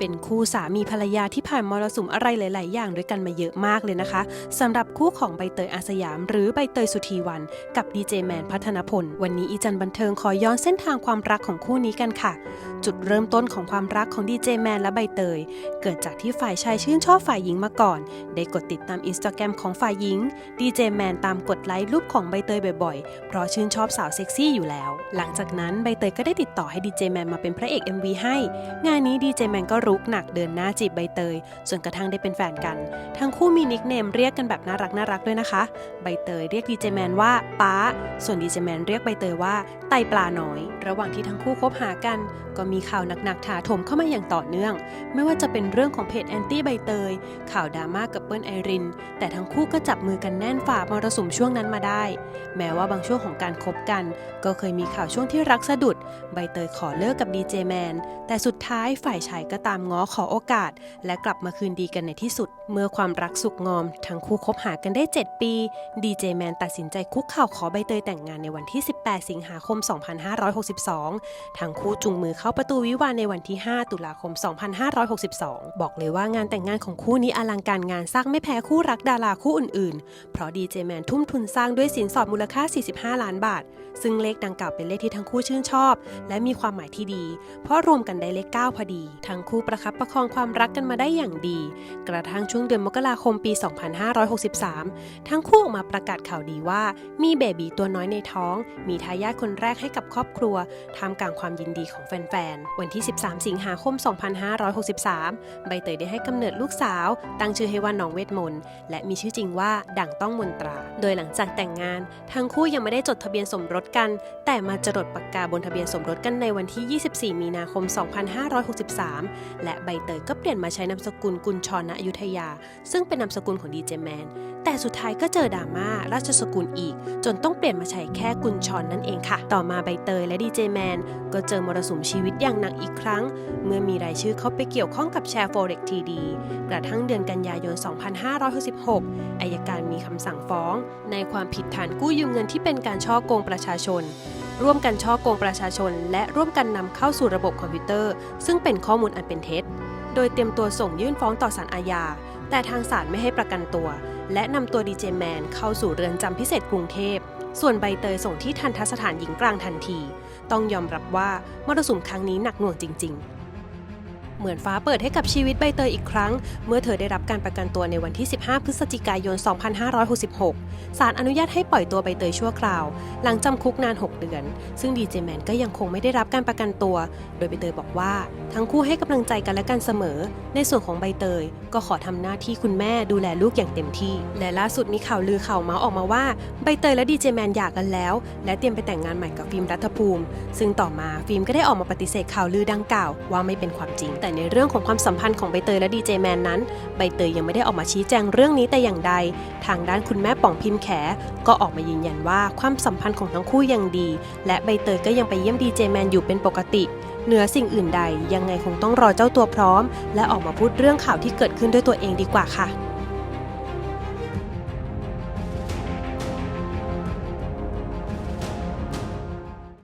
เป็นคู่สามีภรรยาที่ผ่านมรสุมอะไรหลาย ๆ อย่างด้วยกันมาเยอะมากเลยนะคะสำหรับคู่ของใบเตยอาสยาม หรือใบเตยสุธีวัน กับดีเจแมนพัฒนพล วันนี้อีจันบันเทิงขอย้อนเส้นทางความรักของคู่นี้กันค่ะ จุดเริ่มต้นของความรักของดีเจแมนและใบเตย เกิดจากที่ฝ่ายชายชื่นชอบฝ่ายหญิงมาก่อน ได้กดติดตามอินสตาแกรมของฝ่ายหญิงดีเจแมนตามกดไลค์รูปของใบเตยบ่อย ๆ เพราะชื่นชอบสาวเซ็กซี่อยู่แล้ว หลังจากนั้นใบเตยก็ได้ติดต่อให้ดีเจแมนมาเป็นพระเอก MV ให้ งานนี้ดีเจแมนก็รุุกหนักเดินหน้าจีบใบเตย จนกระทั่งได้เป็นแฟนกัน ทั้งคู่มีนิกเนมเรียกกันแบบน่ารักน่ารักด้วยนะคะ ใบเตยเรียกดีเจแมนว่าป้า ส่วนดีเจแมนเรียกใบเตยว่าไตปลาน้อย ระหว่างที่ทั้งคู่คบหากัน ก็มีข่าวหนักๆถาโถมเข้ามาอย่างต่อเนื่อง ไม่ว่าจะเป็นเรื่องของเพจแอนตี้ใบเตย ข่าวดราม่ากับเปิ้ลไอริน แต่ทั้งคู่ก็จับมือกันแน่นฝ่ามรสุมช่วงนั้นมาได้ แม้ว่าบางช่วงของการคบกัน ก็เคยมีข่าวช่วงที่รักสะดุด ใบเตยขอเลิกกับดีเจแมน แต่สุดท้ายฝ่ายชายก็ตามง้อขอโอกาส และกลับมาคืนดีกันในที่สุด เมื่อความรักสุกงอม ทั้งคู่คบหากันได้ 7 ปี ดีเจแมนตัดสินใจคุกเข่าขอใบเตยแต่งงานในวันที่ 18 สิงหาคม 2562 ทั้งคู่จุงมือเข้าประตูวิวาในวันที่ 5 ตุลาคม 2562 บอกเลยว่างานแต่งงานของคู่นี้อลังการงานสร้างไม่แพ้คู่รักดาราคู่อื่นๆ เพราะดีเจแมนทุ่มทุนสร้างด้วยสินสอดมูลค่า 45 ล้านบาท ซึ่งเลขดังกล่าวเป็นเลขที่ทั้งคู่ชื่นชอบ และมีความหมายที่ดี เพราะรวมกันได้เลข 9 พอดี ทั้งคู่ประคับประคองความรักกันมาได้อย่างดี กระทั่งช่วงเดือนมกราคมปี 2563 ทั้งคู่ออกมาประกาศข่าวดีว่า มีเบบีตัวน้อยในท้อง มีทายาทคนแรกให้กับครอบครัวท่ามกลางความยินดีของแฟนๆ วันที่ 13 สิงหาคม 2563 ใบเตยได้ให้กำเนิดลูกสาว ตั้งชื่อให้ว่าน้องเวทมนต์และมีชื่อจริงว่าดั่งต้องมนตรา โดยหลังจากแต่งงาน ทั้งคู่ยังไม่ได้จดทะเบียนสมรสกัน แต่มาจดปากกาบนทะเบียนสมรสกันในวันที่ 24 มีนาคม 2563และใบเตยก็เปลี่ยนมาใช้นามสกุลกุลชรณอยุธยา ซึ่งเป็นนามสกุลของดีเจแมน แต่สุดท้ายก็เจอดราม่าราชสกุลอีก จนต้องเปลี่ยนมาใช้แค่กุญชรนนั่นเองค่ะ ต่อมาใบเตยและดีเจแมนก็เจอมรสุมชีวิตอย่างหนักอีกครั้ง เมื่อมีรายชื่อเข้าไปเกี่ยวข้องกับแชร์โฟเร็กทีดีกระทั่งเดือนกันยายน 2566อายการมีคำสั่งฟ้อง ในความผิดฐานกู้ยืมเงินที่เป็นการช่อโกงประชาชน ร่วมกันช่อโกงประชาชน และร่วมกันนำเข้าสู่ระบบคอมพิวเตอร์ ซึ่งเป็นข้อมูลอันเป็นเท็จ โดยเตรียมตัวส่งยื่นฟ้องต่อศาลอาญา แต่ทางศาลไม่ให้ประกันตัว และนำตัวดีเจแมนเข้าสู่เรือนจำพิเศษกรุงเทพ ส่วนใบเตยส่งที่ทันทสถานหญิงกลางทันที ต้องยอมรับว่ามรสุมครั้งนี้หนักหน่วงจริง ๆ เหมือนฟ้าเปิดให้กับชีวิตใบเตยอีกครั้ง เมื่อเธอได้รับการประกันตัวในวันที่ 15 พฤศจิกายน 2566 ศาลอนุญาตให้ปล่อยตัวใบเตยชั่วคราว หลังจำคุกนาน 6 เดือน ซึ่งดีเจแมนก็ยังคงไม่ได้รับการประกันตัว โดยใบเตยบอกว่า ทั้งคู่ให้กำลังใจกันและกันเสมอ ในส่วนของใบเตย ก็ขอทำหน้าที่คุณแม่ดูแลลูกอย่างเต็มที่ และล่าสุดมีข่าวลือข่าวเมาส์ออกมาว่าใบเตยและดีเจแมนหย่ากันแล้ว และเตรียมไปแต่งงานใหม่กับฟิล์มรัฐภูมิ ซึ่งต่อมาฟิล์มก็ได้ออกมาปฏิเสธข่าวลือดังกล่าวว่าไม่เป็นความจริงแต่ในเรื่องของความสัมพันธ์ของใบเตยและดีเจแมนนั้น ใบเตยยังไม่ได้ออกมาชี้แจงเรื่องนี้แต่อย่างใด ทางด้านคุณแม่ป่องพิมพ์แข ก็ออกมายืนยันว่าความสัมพันธ์ของทั้งคู่ยังดี และใบเตยก็ยังไปเยี่ยมดีเจแมนอยู่เป็นปกติเหนือสิ่งอื่นใดยังไงคงต้องรอเจ้าตัวพร้อม และออกมาพูดเรื่องข่าวที่เกิดขึ้นด้วยตัวเองดีกว่าค่ะ